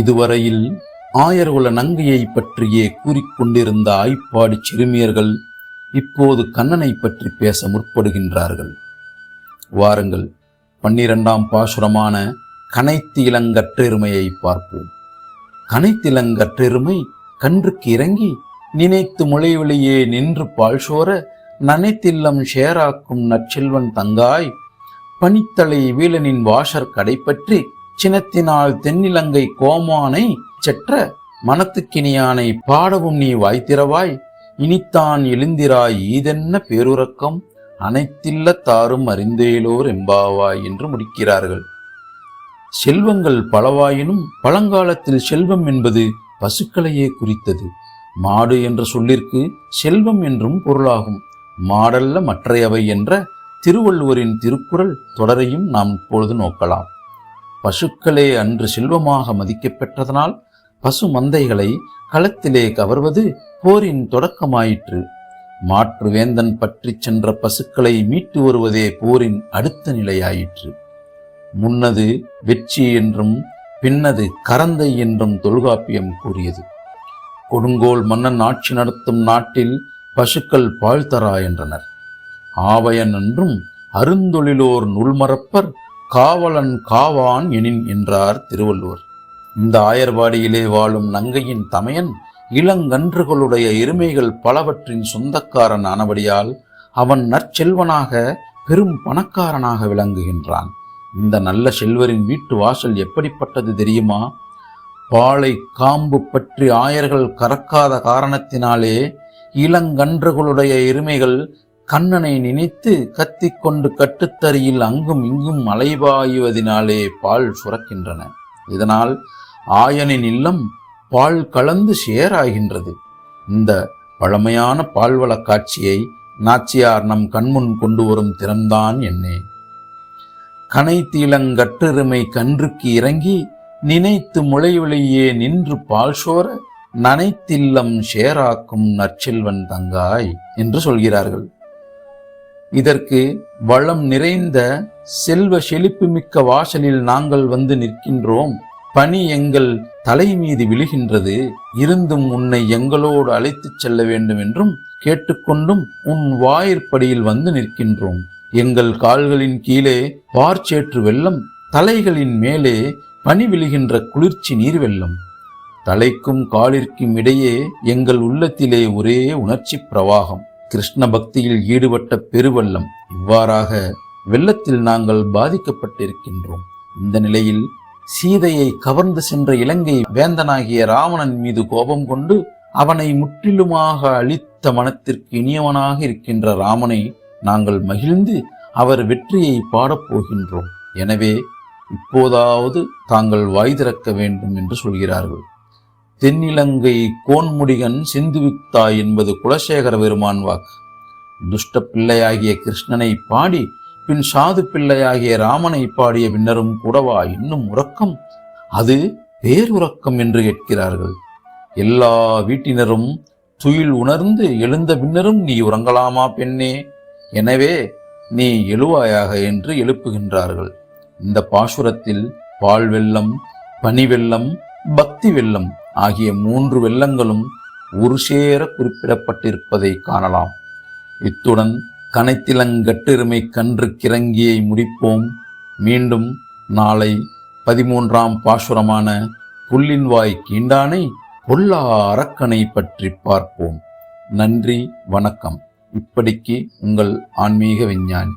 இதுவரையில் ஆயர்குல நங்கையை பற்றியே கூறிக்கொண்டிருந்த ஆய்ப்பாடி சிறுமியர்கள் இப்போது கண்ணனை பற்றி பேச முற்படுகின்றார்கள். வாருங்கள் பன்னிரண்டாம் பாசுரமான கனைத்து இளங்கற்றெருமையை பார்ப்போம். கனைத்திலங்கற்றெருமை கன்றுக்கு இறங்கி நினைத்து முளைவெளியே நின்று பால் சோர நனைத்தில்லம் ஷேராக்கும் நற்செல்வன் தங்காய் பனித்தலை வீழனின் வாஷர் கடைப்பற்றி சினத்தினால் தென்னிலங்கை கோமானை செற்ற மனத்துக்கினியானை பாடவும் நீ வாய்த்திரவாய் இனித்தான் எழுந்திராய் ஈதென்ன பேருறக்கம்? அனைத்தில்ல தாரும் அறிந்தேலோர் எம்பாவாய் என்று முடிக்கிறார்கள். செல்வங்கள் பலவாயினும் பழங்காலத்தில் செல்வம் என்பது பசுக்களையே குறித்தது. மாடு என்ற சொல்லிற்கு செல்வம் என்றும் பொருளாகும். மாடல்ல மற்றையவை என்ற திருவள்ளுவரின் திருக்குறள் தொடரையும் நாம் இப்பொழுது நோக்கலாம். பசுக்களே அன்று செல்வமாக மதிக்கப்பெற்றதனால் பசு மந்தைகளை களத்திலே கவர்வது போரின் தொடக்கமாயிற்று. மாற்று வேந்தன் பற்றிச் சென்ற பசுக்களை மீட்டு வருவதே போரின் அடுத்த நிலையாயிற்று. முன்னது வெற்றி என்றும் பின்னது கரந்தை என்றும் தொல்காப்பியம் கூறியது. கொடுங்கோல் மன்னன் ஆட்சி நடத்தும் நாட்டில் பசுக்கள் பாழ்தரா என்றனர். ஆவையன் என்றும் அருந்தொழிலோர் நூல்மறப்பர் காவலன் காவான் எனின் என்றார் திருவள்ளுவர். இந்த ஆயர்வாடியிலே வாழும் நங்கையின் தமையன் இளங்கன்றுகளுடைய எருமைகள் பலவற்றின் சொந்தக்காரன் ஆனபடியால் அவன் நற்செல்வனாக பெரும் பணக்காரனாக விளங்குகின்றான். இந்த நல்ல செல்வரின் வீட்டு வாசல் எப்படிப்பட்டது தெரியுமா? பாலை காம்பு பற்றி ஆயர்கள் கறக்காத காரணத்தினாலே இளங்கன்றுகளுடைய எருமைகள் கண்ணனை நினைத்து கத்திக்கொண்டு கட்டுத்தறியில் அங்கும் இங்கும் அலைபாயுவதினாலே பால் சுரக்கின்றன. இதனால் ஆயனின் இல்லம் பால் கலந்து சேராகின்றது. இந்த பழமையான பால்வள காட்சியை நாச்சியார் நம் கண்முன் கொண்டு வரும் திறம்தான் என்னே. கனைத்தீலங்கற்றெருமை கன்றுக்கு இறங்கி நினைத்து முளைவெளியே நின்று பால் சோர நனைத்தில்லம் ஷேராக்கும் நற்செல்வன் தங்காய் என்று சொல்கிறார்கள். இதற்கு வளம் நிறைந்த செல்வ செழிப்புமிக்க வாசலில் நாங்கள் வந்து நிற்கின்றோம். பனி எங்கள் தலை மீது விழுகின்றது. இருந்தும் உன்னை எங்களோடு அழைத்துச் செல்ல வேண்டும் என்றும் கேட்டுக்கொண்டும் உன் வாயிற்படியில் வந்து நிற்கின்றோம். எங்கள் கால்களின் கீழே பார்ச்சேற்று வெள்ளம் தலைகளின் மேலே பனி விழுகின்ற குளிர்ச்சி நீர் வெள்ளம். தலைக்கும் காலிற்கும் இடையே எங்கள் உள்ளத்திலே ஒரே உணர்ச்சி பிரவாகம். கிருஷ்ண பக்தியில் ஈடுபட்ட பெருவெள்ளம் இவ்வாறாக வெள்ளத்தில் நாங்கள் பாதிக்கப்பட்டிருக்கின்றோம். இந்த நிலையில் சீதையை கவர்ந்து சென்ற இலங்கை வேந்தனாகிய ராவணன் மீது கோபம் கொண்டு அவனை முற்றிலுமாக அழித்த மனத்திற்கு இனியவனாக இருக்கின்ற ராமனை நாங்கள் மகிழ்ந்து அவர் வெற்றியை பாடப் போகின்றோம் எனவே இப்போதாவது தாங்கள் வாய் திறக்க வேண்டும் என்று சொல்கிறார்கள். தென்னிலங்கை கோன்முடிகன் சிந்துவித்தாய் என்பது குலசேகர பெருமான் வாக்கு. துஷ்ட பிள்ளையாகிய கிருஷ்ணனை பாடி பின் சாது பிள்ளையாகிய ராமனை பாடிய பின்னரும் கூடவா இன்னும் உறக்கம்? அது பேருறக்கம் என்று கேட்கிறார்கள். எல்லா வீட்டினரும் துயில் உணர்ந்து எழுந்த பின்னரும் நீ உறங்கலாமா பெண்ணே? எனவே நீ எழுவாயாக என்று எழுப்புகின்றார்கள். இந்த பாசுரத்தில் பால் வெள்ளம் பனி வெள்ளம் பக்தி வெள்ளம் ஆகிய மூன்று வெள்ளங்களும் ஒரு சேர குறிப்பிடப்பட்டிருப்பதை காணலாம். இத்துடன் கனைத்திலங்கட்டெருமை கன்று கிறங்கியை முடிப்போம். மீண்டும் நாளை பதிமூன்றாம் பாசுரமான புல்லின்வாய் கீண்டானை பொல்லா அரக்கனை பற்றி பார்ப்போம். நன்றி வணக்கம். இப்படிக்கு உங்கள் ஆன்மீக விஞ்ஞானி.